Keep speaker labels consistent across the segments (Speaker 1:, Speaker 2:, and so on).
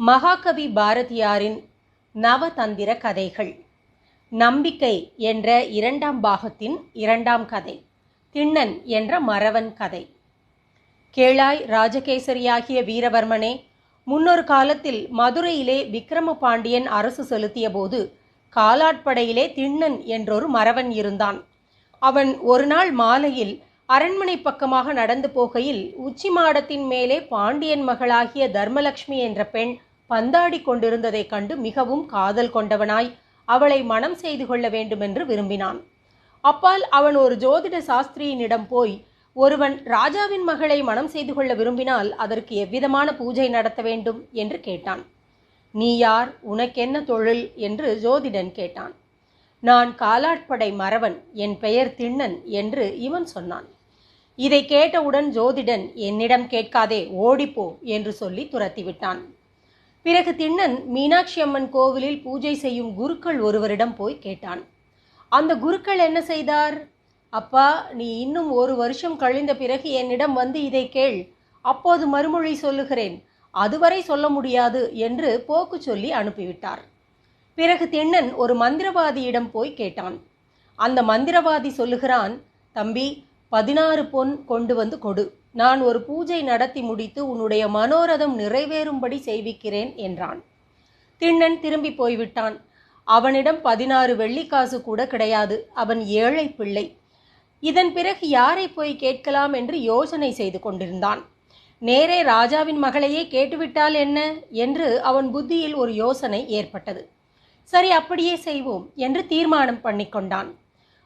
Speaker 1: மகாகவி பாரதியாரின் நவதந்திர கதைகள். நம்பிக்கை என்ற இரண்டாம் பாகத்தின் இரண்டாம் கதை. திண்ணன் என்ற மறவன் கதை. கேளாய் ராஜகேசரியாகிய வீரவர்மனே முன்னொரு காலத்தில் மதுரையிலே விக்கிரம பாண்டியன் அரசு செலுத்திய போது காலாட்படையிலே திண்ணன் என்றொரு மறவன் இருந்தான். அவன் ஒரு நாள் மாலையில் அரண்மனை பக்கமாக நடந்து போகையில் உச்சி மாடத்தின் மேலே பாண்டியன் மகளாகிய தர்மலட்சுமி என்ற பெண் பந்தாடி கொண்டிருந்ததைக் கண்டு மிகவும் காதல் கொண்டவனாய் அவளை மனம் செய்து கொள்ள வேண்டுமென்று விரும்பினான். அப்பால் அவன் ஒரு ஜோதிட சாஸ்திரியினிடம் போய் ஒருவன் ராஜாவின் மகளை மனம் செய்து கொள்ள விரும்பினால் அதற்கு எவ்விதமான பூஜை நடத்த வேண்டும் என்று கேட்டான். நீ யார்? உனக்கென்ன தொழில்? என்று ஜோதிடன் கேட்டான். நான் காலாட்படை மறவன். என் பெயர் திண்ணன் என்று இவன் சொன்னான். இதை கேட்டவுடன் ஜோதிடன் என்னிடம் கேட்காதே ஓடிப்போ என்று சொல்லி துரத்திவிட்டான். பிறகு திண்ணன் மீனாட்சி அம்மன் கோவிலில் பூஜை செய்யும் குருக்கள் ஒருவரிடம் போய் கேட்டான். அந்த குருக்கள் என்ன செய்தார்? அப்பா நீ இன்னும் ஒரு வருஷம் கழிந்த பிறகு என்னிடம் வந்து இதை கேள். அப்போது மறுமொழி சொல்லுகிறேன். அதுவரை சொல்ல முடியாது என்று போக்கு சொல்லி அனுப்பிவிட்டார். பிறகு திண்ணன் ஒரு மந்திரவாதியிடம் போய் கேட்டான். அந்த மந்திரவாதி சொல்லுகிறான் தம்பி பதினாறு பொன் கொண்டு வந்து கொடு. நான் ஒரு பூஜை நடத்தி முடித்து உன்னுடைய மனோரதம் நிறைவேறும்படி செய்விக்கிறேன் என்றான். திண்ணன் திரும்பி போய்விட்டான். அவனிடம் பதினாறு வெள்ளிக்காசு கூட கிடையாது. அவன் ஏழை பிள்ளை. இதன் பிறகு யாரை போய் கேட்கலாம் என்று யோசனை செய்து கொண்டிருந்தான். நேரே ராஜாவின் மகளையே கேட்டுவிட்டால் என்ன? என்று அவன் புத்தியில் ஒரு யோசனை ஏற்பட்டது. சரி அப்படியே செய்வோம் என்று தீர்மானம் பண்ணிக்கொண்டான்.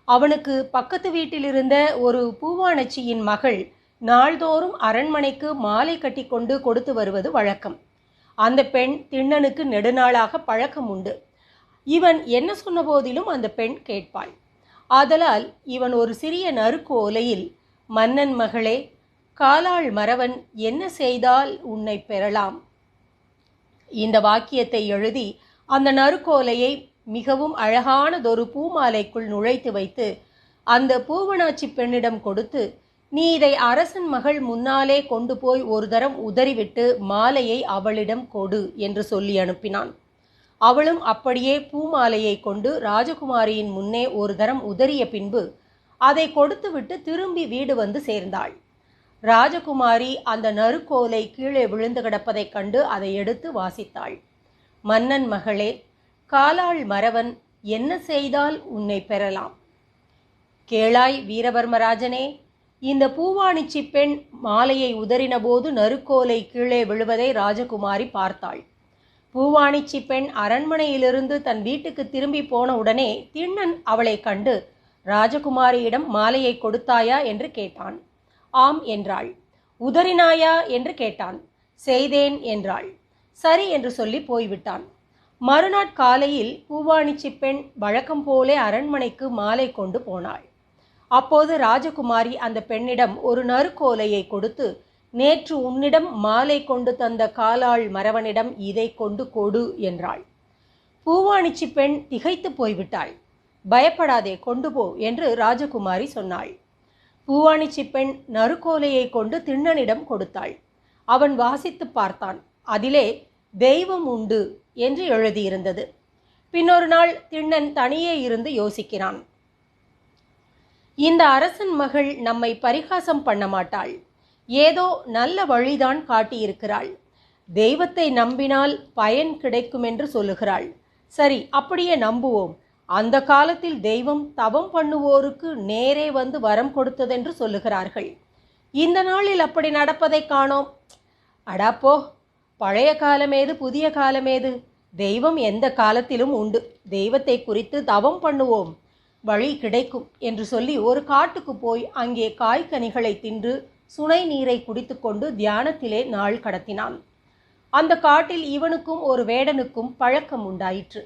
Speaker 1: அவனுக்கு பக்கத்து வீட்டில் இருந்த ஒரு பூவானச்சியின் மகள் நாள்தோறும் அரண்மனைக்கு மாலை கட்டி கொண்டு கொடுத்து வருவது வழக்கம். அந்த பெண் திண்ணனுக்கு நெடுநாளாக பழக்கம் உண்டு. இவன் என்ன சொன்ன போதிலும் அந்த பெண் கேட்பாள். ஆதலால் இவன் ஒரு சிறிய நறுக்கு ஓலையில் மன்னன் மகளே காலாள் மறவன் என்ன செய்தால் உன்னை பெறலாம் இந்த வாக்கியத்தை எழுதி அந்த நறுக்கோலையை மிகவும் அழகானதொரு பூமாலைக்குள் நுழைத்து வைத்து அந்த பூவனாச்சி பெண்ணிடம் கொடுத்து நீ இதை அரசன் மகள் முன்னாலே கொண்டு போய் ஒரு தரம் உதறிவிட்டு மாலையை அவளிடம் கொடு என்று சொல்லி அனுப்பினான். அவளும் அப்படியே பூமாலையை கொண்டு ராஜகுமாரியின் முன்னே ஒரு தரம் உதறிய பின்பு அதை கொடுத்துவிட்டு திரும்பி வீடு வந்து சேர்ந்தாள். ராஜகுமாரி அந்த நறுக்கோலை கீழே விழுந்து கிடப்பதைக் கண்டு அதை எடுத்து வாசித்தாள். மன்னன் மகளே காலாள் மறவன் என்ன செய்தால் உன்னை பெறலாம்? கேளாய் வீரவர்மராஜனே இந்த பூவாணிச்சி பெண் மாலையை உதறினபோது நறுக்கோலை கீழே விழுவதை ராஜகுமாரி பார்த்தாள். பூவாணிச்சி பெண் அரண்மனையிலிருந்து தன் வீட்டுக்கு திரும்பி போன உடனே திண்ணன் அவளை கண்டு ராஜகுமாரியிடம் மாலையை கொடுத்தாயா? என்று கேட்டான். ஆம் என்றாள். உதறினாயா? என்று கேட்டான். செய்தேன் என்றாள். சரி என்று சொல்லி போய்விட்டான். மறுநாட் காலையில் பூவாணிச்சி பெண் வழக்கம் போலே அரண்மனைக்கு மாலை கொண்டு போனாள். அப்போது ராஜகுமாரி அந்த பெண்ணிடம் ஒரு நறுக்கோலையை கொடுத்து நேற்று உன்னிடம் மாலை கொண்டு தந்த காலாள் மறவனிடம் இதை கொண்டு கொடு என்றாள். பூவாணிச்சி பெண் திகைத்து போய்விட்டாள். பயப்படாதே கொண்டு போ என்று ராஜகுமாரி சொன்னாள். பூவாணிச்சி பெண் நறுக்கோலையை கொண்டு திண்ணனிடம் கொடுத்தாள். அவன் வாசித்து பார்த்தான். அதிலே தெய்வம் உண்டு என்று எழுதியிருந்தது. பின்னொரு நாள் திண்ணன் தனியே இருந்து யோசிக்கிறான். இந்த அரசன் மகள் நம்மை பரிகாசம் பண்ண மாட்டாள். ஏதோ நல்ல வழிதான் காட்டியிருக்கிறாள். தெய்வத்தை நம்பினால் பயன் கிடைக்கும் என்று சொல்லுகிறாள். சரி அப்படியே நம்புவோம். அந்த காலத்தில் தெய்வம் தவம் பண்ணுவோருக்கு நேரே வந்து வரம் கொடுத்ததென்று சொல்லுகிறார்கள். இந்த நாளில் அப்படி நடப்பதை காணோம். அடாப்போ பழைய காலமேது புதிய காலமேது? தெய்வம் எந்த காலத்திலும் உண்டு. தெய்வத்தை குறித்து தவம் பண்ணுவோம். வழி கிடைக்கும் என்று சொல்லி ஒரு காட்டுக்கு போய் அங்கே காய்கனிகளை தின்று சுனை நீரை குடித்துக்கொண்டு தியானத்திலே நாள் கடத்தினான். அந்த காட்டில் இவனுக்கும் ஒரு வேடனுக்கும் பழக்கம் உண்டாயிற்று.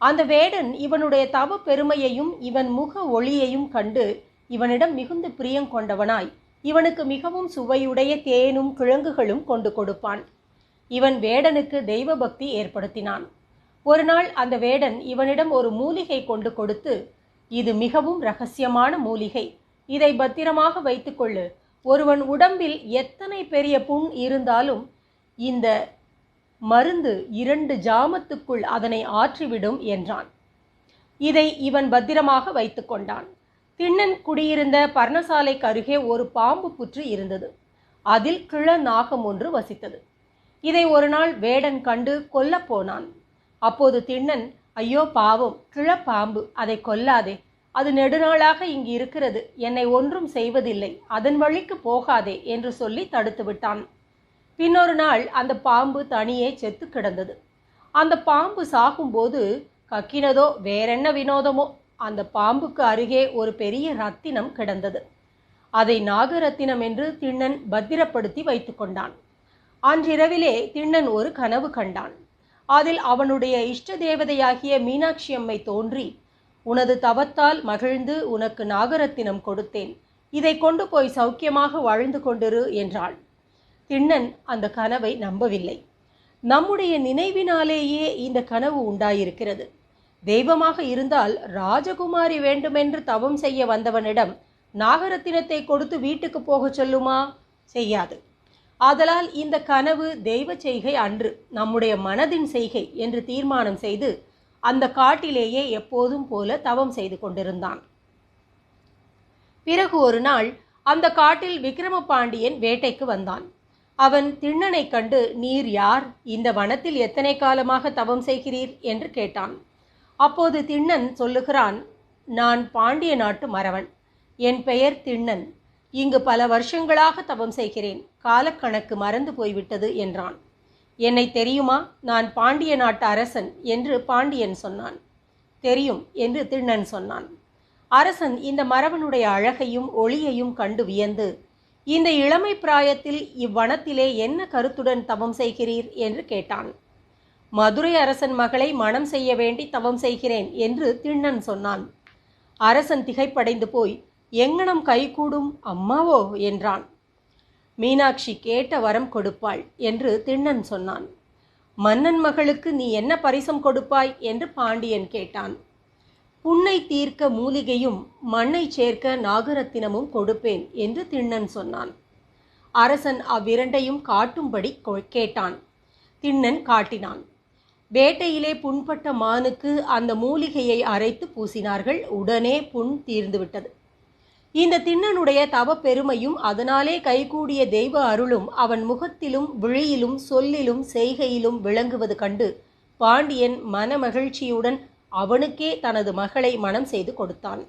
Speaker 1: அந்த வேடன் இவனுடைய தவ பெருமையையும் இவன் முக ஒளியையும் கண்டு இவனிடம் மிகுந்த பிரியம் கொண்டவனாய் இவனுக்கு மிகவும் சுவையுடைய தேனும் கிழங்குகளும் கொண்டு கொடுப்பான். இவன் வேடனுக்கு தெய்வ பக்தி ஏற்படுத்தினான். ஒரு நாள் அந்த வேடன் இவனிடம் ஒரு மூலிகை கொண்டு கொடுத்து இது மிகவும் ரகசியமான மூலிகை. இதை பத்திரமாக வைத்துக்கொள்ளு. ஒருவன் உடம்பில் எத்தனை பெரிய புண் இருந்தாலும் இந்த மருந்து இரண்டு ஜாமத்துக்குள் அதனை ஆற்றிவிடும் என்றான். இதை இவன் பத்திரமாக வைத்துக்கொண்டான். திண்ணன் குடியிருந்த பர்ணசாலைக்கு அருகே ஒரு பாம்பு புற்று இருந்தது. அதில் கிழ நாகம் ஒன்று வசித்தது. இதை ஒரு நாள் வேடன் கண்டு கொல்லப் போனான். அப்போது திண்ணன் ஐயோ பாவம் கிழப்பாம்பு அதை கொல்லாதே. அது நெடுநாளாக இங்கு இருக்கிறது. என்னை ஒன்றும் செய்வதில்லை. அதன் வழிக்கு போகாதே என்று சொல்லி தடுத்து விட்டான். பின்னொரு நாள் அந்த பாம்பு தனியே செத்து கிடந்தது. அந்த பாம்பு சாகும்போது கக்கினதோ வேறென்ன வினோதமோ? அந்த பாம்புக்கு அருகே ஒரு பெரிய ரத்தினம் கிடந்தது. அதை நாகரத்தினம் என்று திண்ணன் பத்திரப்படுத்தி வைத்து கொண்டான். அன்றிரவிலே திண்ணன் ஒரு கனவு கண்டான். அதில் அவனுடைய இஷ்ட தேவதையாகிய மீனாட்சி அம்மை தோன்றி உனது தவத்தால் மகிழ்ந்து உனக்கு நாகரத்தினம் கொடுத்தேன். இதை கொண்டு போய் சௌக்கியமாக வாழ்ந்து கொண்டிரு என்றாள். திண்ணன் அந்த கனவை நம்பவில்லை. நம்முடைய நினைவினாலேயே இந்த கனவு உண்டாயிருக்கிறது. தெய்வமாக இருந்தால் ராஜகுமாரி வேண்டுமென்று தவம் செய்ய வந்தவனிடம் நாகரத்தினத்தை கொடுத்து வீட்டுக்கு போகச் சொல்லுமா? செய்யாது. ஆதலால் இந்த கனவு தெய்வ செய்கை அன்று நம்முடைய மனதின் செய்கை என்று தீர்மானம் செய்து அந்த காட்டிலேயே எப்போதும் போல தவம் செய்து கொண்டிருந்தான். பிறகு ஒரு நாள் அந்த காட்டில் விக்கிரம பாண்டியன் வேட்டைக்கு வந்தான். அவன் திண்ணனை கண்டு நீர் யார்? இந்த வனத்தில் எத்தனை காலமாக தவம் செய்கிறீர்? என்று கேட்டான். அப்போது திண்ணன் சொல்லுகிறான் நான் பாண்டிய நாட்டு மறவன். என் பெயர் திண்ணன். இங்கு பல வருஷங்களாக தவம் செய்கிறேன். காலக்கணக்கு மறந்து போய்விட்டது என்றான். என்னை தெரியுமா? நான் பாண்டிய நாட்டு அரசன் என்று பாண்டியன் சொன்னான். தெரியும் என்று திண்ணன் சொன்னான். அரசன் இந்த மரபனுடைய அழகையும் ஒளியையும் கண்டு வியந்து இந்த இளமை பிராயத்தில் இவ்வனத்திலே என்ன கருத்துடன் தவம் செய்கிறீர் என்று கேட்டான். மதுரை அரசன் மகளை மணம் செய்ய வேண்டி தவம் செய்கிறேன் என்று திண்ணன் சொன்னான். அரசன் திகைப்படைந்து போய் எங்கனம் கைகூடும் அம்மாவோ? என்றான். மீனாட்சி கேட்ட வரம் கொடுப்பாள் என்று திண்ணன் சொன்னான். மன்னன் மகளுக்கு நீ என்ன பரிசம் கொடுப்பாய்? என்று பாண்டியன் கேட்டான். புண்ணை தீர்க்க மூலிகையும் மண்ணை சேர்க்க நாகரத்தினமும் கொடுப்பேன் என்று திண்ணன் சொன்னான். அரசன் அவ்விரண்டையும் காட்டும்படி கொ- கேட்டான். திண்ணன் காட்டினான். வேட்டையிலே புண்பட்ட மானுக்கு அந்த மூலிகையை அரைத்து பூசினார்கள். உடனே புண் தீர்ந்துவிட்டது. இந்த திண்ணனுடைய தவ பெருமையும் அதனாலே கைகூடிய தெய்வ அருளும் அவன் முகத்திலும் விழியிலும் சொல்லிலும் செய்கையிலும் விளங்குவது கண்டு பாண்டியன் மனமகிழ்ச்சியுடன் அவனுக்கே தனது மகளை மணம் செய்து கொடுத்தான்.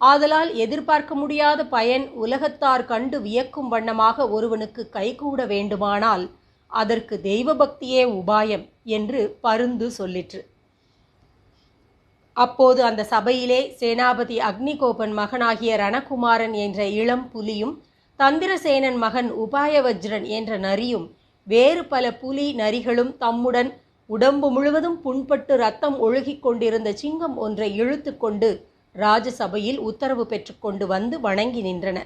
Speaker 1: ஆதலால் எதிர்பார்க்க முடியாத பயன் உலகத்தார் கண்டு வியக்கும் வண்ணமாக ஒருவனுக்கு கைகூட வேண்டுமானால் அதற்கு தெய்வ பக்தியே உபாயம் என்று பருந்து சொல்லிற்று. அப்போது அந்த சபையிலே சேனாபதி அக்னிகோபன் மகனாகிய ரணகுமாரன் என்ற இளம் புலியும் தந்திரசேனன் மகன் உபாயவஜ்ரன் என்ற நரியும் வேறு பல புலி நரிகளும் தம்முடன் உடம்பு முழுவதும் புண்பட்டு ரத்தம் ஒழுகிக் கொண்டிருந்த சிங்கம் ஒன்றை இழுத்து கொண்டு ராஜசபையில் உத்தரவு பெற்றுக்கொண்டு வந்து வணங்கி நின்றன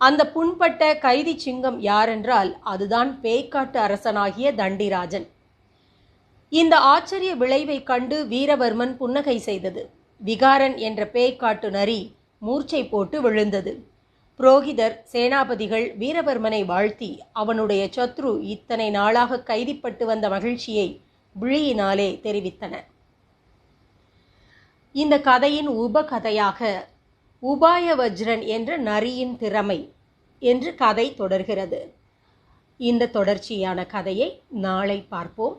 Speaker 1: அந்த புண்பட்ட கைதி சிங்கம் யாரென்றால் அதுதான் பேய்க்காட்டு அரசனாகிய தண்டிராஜன். இந்த ஆச்சரிய விளைவை கண்டு வீரவர்மன் புன்னகை செய்தது. விகாரன் என்ற பேய்க்காட்டு நரி மூர்ச்சை போட்டு விழுந்தது. புரோகிதர் சேனாபதிகள் வீரவர்மனை வாழ்த்தி அவனுடைய சத்ரு இத்தனை நாளாக கைதிப்பட்டு வந்த மகிழ்ச்சியை விழியினாலே தெரிவித்தனர் இந்த கதையின் உபகதையாக உபாய வஜ்ரன் என்ற நரியின் திறமை என்று கதை தொடர்கிறது. இந்த தொடர்ச்சியான கதையை நாளை பார்ப்போம்.